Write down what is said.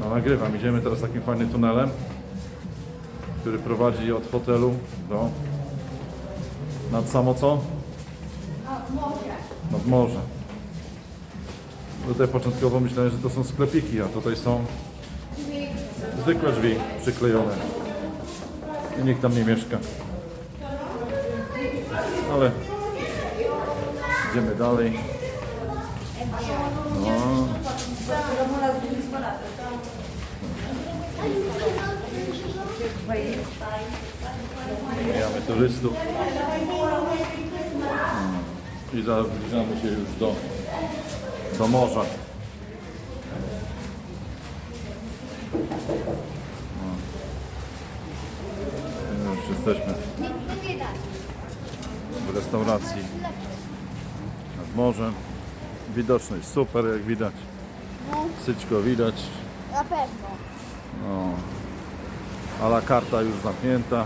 No nagrywam, idziemy teraz takim fajnym tunelem, który prowadzi od hotelu do... Nad samo co? Nad morze. Tutaj początkowo myślałem, że to są sklepiki, a tutaj są zwykłe drzwi przyklejone. I nikt tam nie mieszka. Ale idziemy dalej. No. Mijamy turystów. I zbliżamy się już do, do morza. No. Już jesteśmy w restauracji nad morzem. Widoczność super, jak widać. No, Syćko widać. na pewno. No. A la karta już zamknięta.